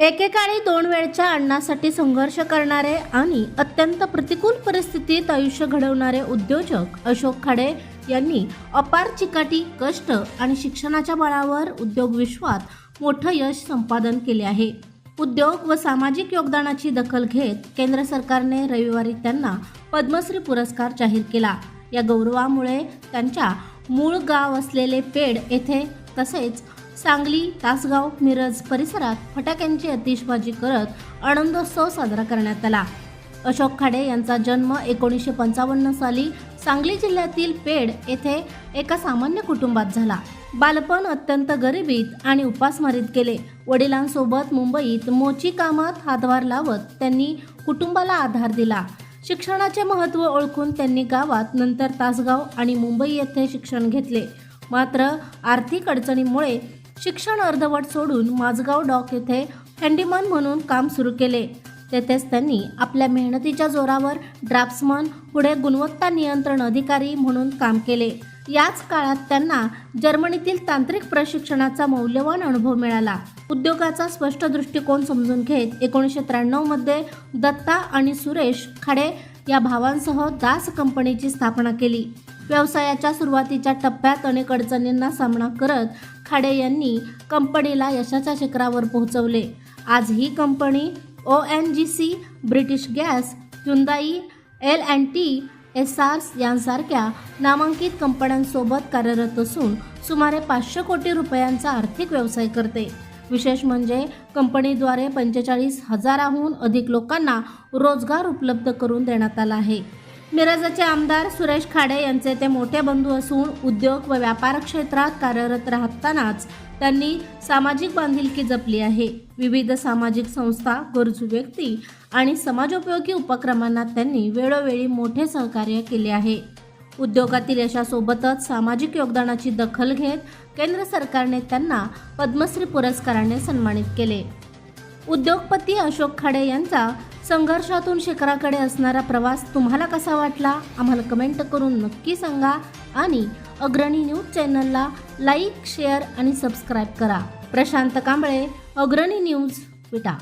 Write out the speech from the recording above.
एकेकाळी दोन वेळच्या अन्नासाठी संघर्ष करणारे आणि अत्यंत प्रतिकूल परिस्थितीत आयुष्य घडवणारे उद्योजक अशोक खाडे यांनी अपार चिकाटी कष्ट आणि शिक्षणाच्या बळावर उद्योग विश्वात मोठं यश संपादन केले आहे. उद्योग व सामाजिक योगदानाची दखल घेत केंद्र सरकारने रविवारी त्यांना पद्मश्री पुरस्कार जाहीर केला. या गौरवामुळे त्यांच्या मूळ गाव असलेले पेड येथे तसेच सांगली तासगाव मिरज परिसरात फटाक्यांची आतिषबाजी करत आनंदोत्सव साजरा करण्यात आला. अशोक खाडे यांचा जन्म एकोणीसशे पंचावन्न साली सांगली जिल्ह्यातील पेड येथे एका सामान्य कुटुंबात झाला. बालपण अत्यंत गरिबीत आणि उपासमारीत केले वडिलांसोबत मुंबईत मोची कामात हातभार लावत त्यांनी कुटुंबाला आधार दिला. शिक्षणाचे महत्त्व ओळखून त्यांनी गावात नंतर तासगाव आणि मुंबई येथे शिक्षण घेतले. मात्र आर्थिक अडचणीमुळे शिक्षण अर्धवट सोडून माझगाव डॉक येथे हँडीमन म्हणून काम सुरू केले. तेथेच त्यांनी आपल्या मेहनतीच्या जोरावर ड्राफ्ट्समन पुढे गुणवत्ता नियंत्रण अधिकारी म्हणून काम केले. याच काळात त्यांना जर्मनीतील तांत्रिक प्रशिक्षणाचा मौल्यवान अनुभव मिळाला. उद्योगाचा स्पष्ट दृष्टिकोन समजून घेत एकोणीसशे त्र्याण्णवमध्ये दत्ता आणि सुरेश खाडे या भावांसह दास कंपनीची स्थापना केली. व्यवसायाच्या सुरुवातीच्या टप्प्यात अनेक अडचणींना सामना करत खाडे यांनी कंपनीला यशाच्या शिखरावर पोहोचवले. आज ही company O N G C British gas Hyundai L and T S hours यांसारख्या नामांकित कंपन्यांसोबत कार्यरत असून सुमारे पाचशे कोटी रुपयांचा आर्थिक व्यवसाय करते. विशेष म्हणजे कंपनीद्वारे पंचेचाळीस हजाराहून अधिक लोकांना रोजगार उपलब्ध करून देण्यात आला आहे. मिरजचे आमदार सुरेश खाडे यांचे ते मोठे बंधू असून उद्योग व व्यापार क्षेत्रात कार्यरत राहतानाच त्यांनी सामाजिक बांधिलकी जपली आहे. विविध सामाजिक संस्था गरजू व्यक्ती आणि समाजोपयोगी उपक्रमांना त्यांनी वेळोवेळी मोठे सहकार्य केले आहे. उद्योगातील यशासोबतच सामाजिक योगदानाची दखल घेत केंद्र सरकारने त्यांना पद्मश्री पुरस्काराने सन्मानित केले. उद्योगपती अशोक खाडे यांचा संघर्षातून शिखराकडे असणारा प्रवास तुम्हाला कसा वाटला? आम्हाला कमेंट करून नक्की सांगा आणि अग्रणी न्यूज चॅनलला लाईक शेअर आणि सबस्क्राईब करा. प्रशांत कांबळे अग्रणी न्यूज विटा.